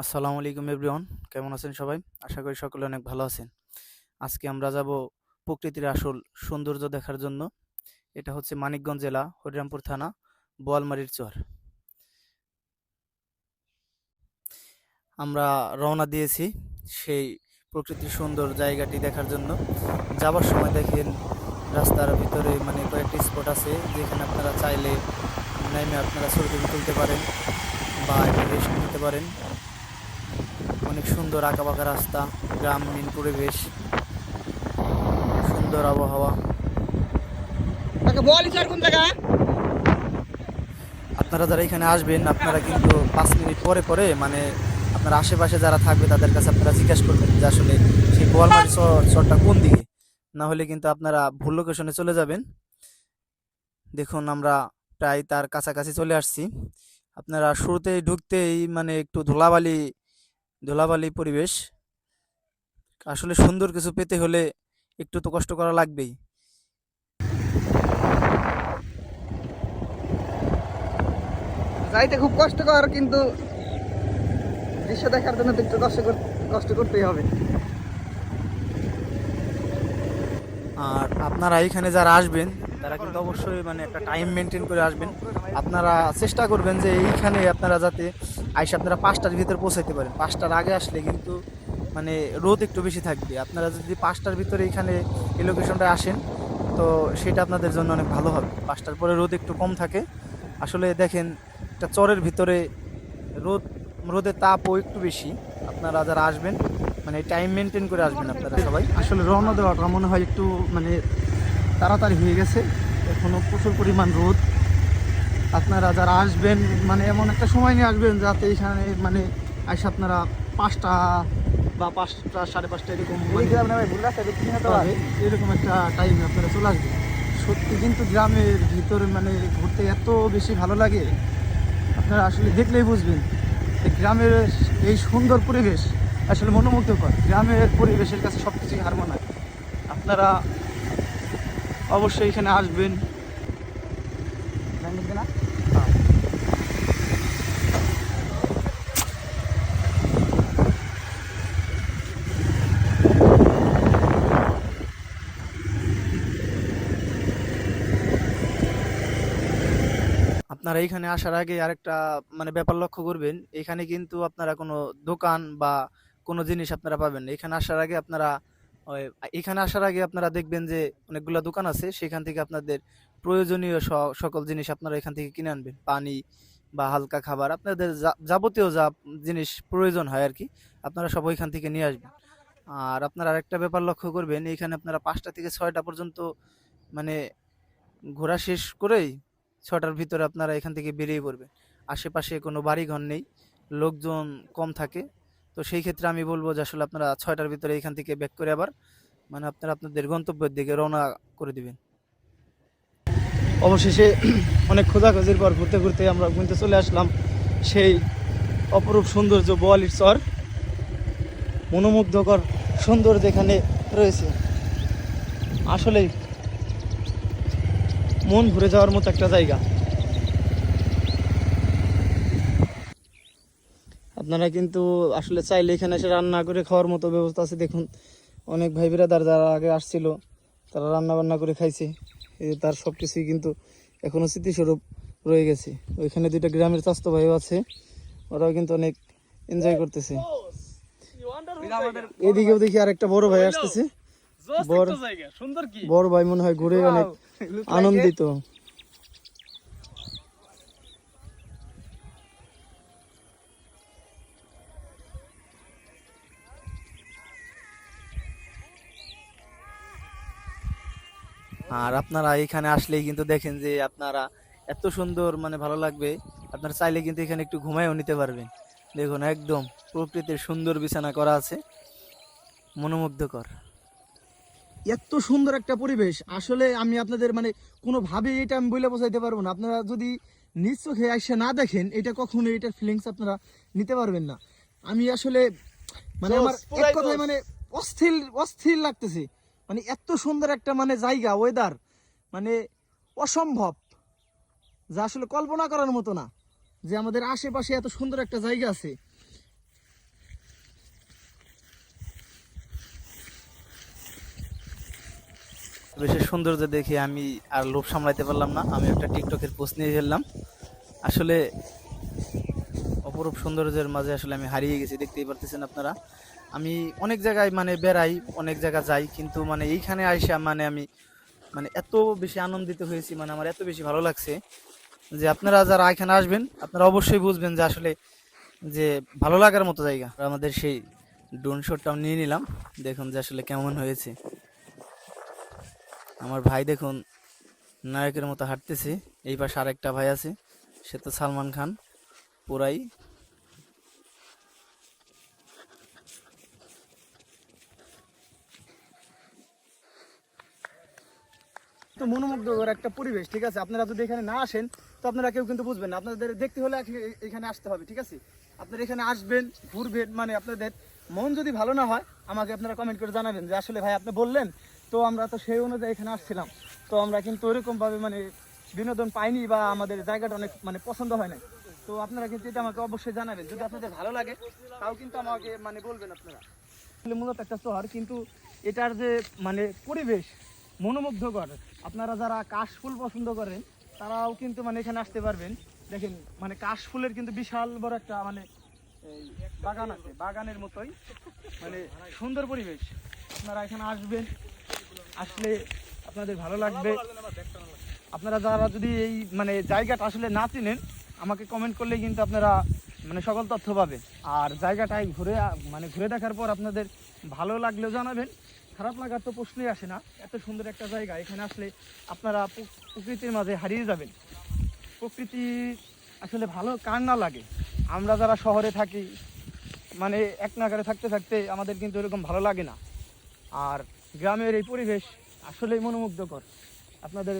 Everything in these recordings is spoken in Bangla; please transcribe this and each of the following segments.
আসসালামু আলাইকুম এভরিওয়ান, কেমন আছেন সবাই? আশা করি সকলে অনেক ভালো আছেন। আজকে আমরা যাব প্রকৃতির আসল সৌন্দর্য দেখার জন্য। এটা হচ্ছে মানিকগঞ্জ জেলা, হরিরামপুর থানা, বোয়ালমারির চর। আমরা রওনা দিয়েছি সেই প্রকৃতির সুন্দর জায়গাটি দেখার জন্য। যাবার সময় দেখেন রাস্তার ভিতরে মানে কয়েকটি স্পট আছে, যেখানে আপনারা চাইলে নেমে আপনারা ছবি তুলতে পারেন বা রেস্ট নিতে পারেন। অনেক সুন্দর আঁকাবাঁকা রাস্তা গ্রামীণ পরিবেশ সুন্দর আবহাওয়া। আপনারা যারা এখানে আসবেন আপনারা কিন্তু পাঁচ মিনিট পরে পরে মানে আপনার আশেপাশে যারা থাকবে তাদের কাছে আপনারা জিজ্ঞাসা করবেন যে আসলে সেই বোয়ালমারি চর চরটা কোন দিকে? না হলে কিন্তু আপনারা ভুল লোকেশনে চলে যাবেন। দেখুন আমরা প্রায় তার কাছাকাছি চলে আসছি। আপনারা শুরুতেই ঢুকতেই মানে একটু ধুলাবালি ধুলাবালি পরিবেশ। আসলে সুন্দর কিছু পেতে হলে একটু তো কষ্ট করা লাগবেই। যাইতে খুব কষ্টকর কিন্তু দৃশ্য দেখার জন্য একটু কষ্ট কষ্ট করতেই হবে। আর আপনারা এখানে যারা আসবেন তারা কিন্তু অবশ্যই মানে একটা টাইম মেনটেন করে আসবেন। আপনারা চেষ্টা করবেন যে এইখানে আপনারা যাতে আইসে আপনারা পাঁচটার ভিতরে পৌঁছাইতে পারেন। পাঁচটার আগে আসলে কিন্তু মানে রোদ একটু বেশি থাকবে। আপনারা যদি পাঁচটার ভিতরে এখানে এই লোকেশনটায় আসেন, তো সেটা আপনাদের জন্য অনেক ভালো হবে। পাঁচটার পরে রোদ একটু কম থাকে। আসলে দেখেন, একটা চরের ভিতরে রোদ, রোদের তাপও একটু বেশি। আপনারা যারা আসবেন মানে টাইম মেনটেন করে আসবেন আপনারা সবাই। আসলে রওনা দেওয়াটা মনে হয় একটু মানে তাড়াতাড়ি হয়ে গেছে। এখনও প্রচুর পরিমাণ রোদ। আপনারা যারা আসবেন মানে এমন একটা সময় নিয়ে আসবেন যাতে এখানে মানে আসে আপনারা পাঁচটা বা পাঁচটা সাড়ে পাঁচটা এরকম মানে এরকম একটা টাইমে আপনারা চলে আসবেন। সত্যি কিন্তু গ্রামের ভিতরে মানে ঘুরতে এত বেশি ভালো লাগে আপনারা আসলে দেখলেই বুঝবেন গ্রামের এই সুন্দর পরিবেশ আসলে মনোমুগ্ধকর। গ্রামের পরিবেশের কাছে সব কিছুই হার মানায় আপনারা অবশ্যই এখানে আসবেন। আপনারা এখানে আসার আগে আরেকটা মানে ব্যাপার লক্ষ্য করবেন, এখানে কিন্তু আপনারা কোনো দোকান বা কোনো জিনিস আপনারা পাবেন এখানে আসার আগে আপনারা এখানে আসার আগে আপনারা দেখবেন যে অনেকগুলো দোকান আছে, সেখান থেকে আপনাদের প্রয়োজনীয় সকল জিনিস আপনারা এখান থেকে কিনে আনবেন। পানি বা হালকা খাবার, আপনাদের যাবতীয় যা জিনিস প্রয়োজন হয় আর কি আপনারা সব ওইখান থেকে নিয়ে আসবেন। আর আপনারা আরেকটা ব্যাপার লক্ষ্য করবেন, এখানে আপনারা পাঁচটা থেকে ছয়টা পর্যন্ত মানে ঘোরা শেষ করেই ছটার ভিতরে আপনারা এখান থেকে বেরিয়ে পড়বেন। আশেপাশে কোনো বাড়ি ঘর নেই, লোকজন কম থাকে তো সেই ক্ষেত্রে আমি বলব যে আসলে আপনারা ছয়টার ভিতরে এখান থেকে ব্যাক করে আবার মানে আপনারা আপনাদের গন্তব্যের দিকে রওনা করে দিবেন। অবশেষে অনেক খোঁজাখুঁজির পর ঘুরতে ঘুরতে আমরা ঘুরতে চলে আসলাম সেই অপরূপ সৌন্দর্য বোয়ালির চর, মনোমুগ্ধকর সুন্দর যেখানে রয়েছে। আসলেই মন ঘুরে যাওয়ার মতো একটা জায়গা। আপনারা কিন্তু আসলে চাইলে এখানে এসে রান্না করে খাওয়ার মতো ব্যবস্থা আছে। দেখুন অনেক ভাই বিরাদার যারা আগে আসছিল তারা রান্না বান্না করে খাইছে। তার সব কিছুই কিন্তু এখনও স্মৃতিস্বরূপ রয়ে গেছে। ওইখানে দুইটা গ্রামের স্বাস্থ্য ভাইও আছে ওরাও কিন্তু অনেক এনজয় করতেছে। এদিকেও দেখি আর একটা বড় ভাই আসতেছে। বড় বড় ভাই মনে হয় ঘুরে অনেক আনন্দিত। আর আপনারা এখানে আসলেই কিন্তু দেখেন যে আপনারা এত সুন্দর মানে ভালো লাগবে। আপনারা চাইলে কিন্তু এখানে একটু ঘুমায়ও নিতে পারবেন। দেখুন একদম প্রকৃতির সুন্দর বিছানা করা আছে। মনোমুগ্ধকর। এত সুন্দর একটা পরিবেশ। আসলে আমি আপনাদের মানে কোনোভাবে এটা আমি বলে বোঝাইতে পারব না। আপনারা যদি নিজ চোখে এসে না দেখেন এটা কখনো এটার ফিলিংস আপনারা নিতে পারবেন না। আমি আসলে মানে আমার এক কথায় মানে অস্থির অস্থির লাগতেছে। মানে এত সুন্দর একটা মানে জায়গা ওয়েদার মানে অসম্ভব, যা আসলে কল্পনা করার মতো না যে আমাদের আশেপাশে এত সুন্দর একটা জায়গা আছে। বেশের সৌন্দর্য দেখে আমি আর লোভ সামলাইতে পারলাম না। আমি একটা টিকটকের পোস্ট নিয়ে ফেললাম। আসলে অপরূপ সৌন্দর্যের মাঝে আসলে আমি হারিয়ে গেছি, দেখতেই পারতেছেন আপনারা। আমি অনেক জায়গায় মানে বেড়াই, অনেক জায়গা যাই, কিন্তু মানে এইখানে আইসা মানে আমি মানে এত বেশি আনন্দিত হয়েছি মানে আমার এত বেশি ভালো লাগছে যে আপনারা যারা এখানে আসবেন, আপনারা অবশ্যই বুঝবেন যে আসলে যে ভালো লাগার মতো জায়গা। আমাদের সেই ড্রোন শটটাও নিয়ে নিলাম, দেখুন যে আসলে কেমন হয়েছে। আমার ভাই দেখুন নায়কের মতো হাঁটতেছে, এই পাশে আরেকটা ভাই আছে, সে তো সালমান খান, পুরাই তো মনোমুগ্ধকর একটা পরিবেশ, ঠিক আছে? আপনারা যদি এখানে না আসেন, তো আপনারা কেউ কিন্তু বুঝবেন না। আপনাদের দেখতে হলে এখানে আসতে হবে, ঠিক আছে? আপনারা এখানে আসবেন, ঘুরবেন মানে আপনাদের মন যদি ভালো না হয়, আমাকে আপনারা কমেন্ট করে জানাবেন যে, আসলে ভাই, আপনি বললেন, তো আমরা তো সেই অনুযায়ী এখানে আসছিলাম। তো আমরা কিন্তু ওইরকমভাবে মানে বিনোদন পাইনি বা আমাদের জায়গাটা অনেক মানে পছন্দ হয় না তো আপনারা কিন্তু এটা আমাকে অবশ্যই জানাবেন। যদি আপনাদের ভালো লাগে, তাও কিন্তু আমাকে মানে বলবেন আপনারা। মূলত একটা শহর, কিন্তু এটার যে মানে পরিবেশ মনোমুগ্ধকর। আপনারা যারা কাশফুল পছন্দ করেন, তারাও কিন্তু মানে এখানে আসতে পারবেন। দেখেন মানে কাশফুলের কিন্তু বিশাল বড় একটা মানে বাগান আছে, বাগানের মতোই। মানে সুন্দর পরিবেশ। আপনারা এখানে আসবেন, আসলে আপনাদের ভালো লাগবে। আপনারা যারা যদি এই মানে জায়গাটা আসলে না চিনেন, আমাকে কমেন্ট করলে কিন্তু আপনারা মানে সকল তথ্য পাবে আর জায়গাটায় ঘুরে মানে ঘুরে দেখার পর আপনাদের ভালো লাগলেও জানাবেন। খারাপ লাগার তো প্রশ্নই আসে না। এত সুন্দর একটা জায়গা। এখানে আসলে আপনারা প্রকৃতির মাঝে হারিয়ে যাবেন। প্রকৃতি আসলে ভালো কার না লাগে। আমরা যারা শহরে থাকি মানে এক নাগারে থাকতে থাকতে আমাদের কিন্তু এরকম ভালো লাগে না। আর গ্রামের এই পরিবেশ আসলেই মনোমুগ্ধকর। আপনাদের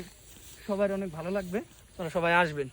সবার অনেক ভালো লাগবে। তারা সবাই আসবেন।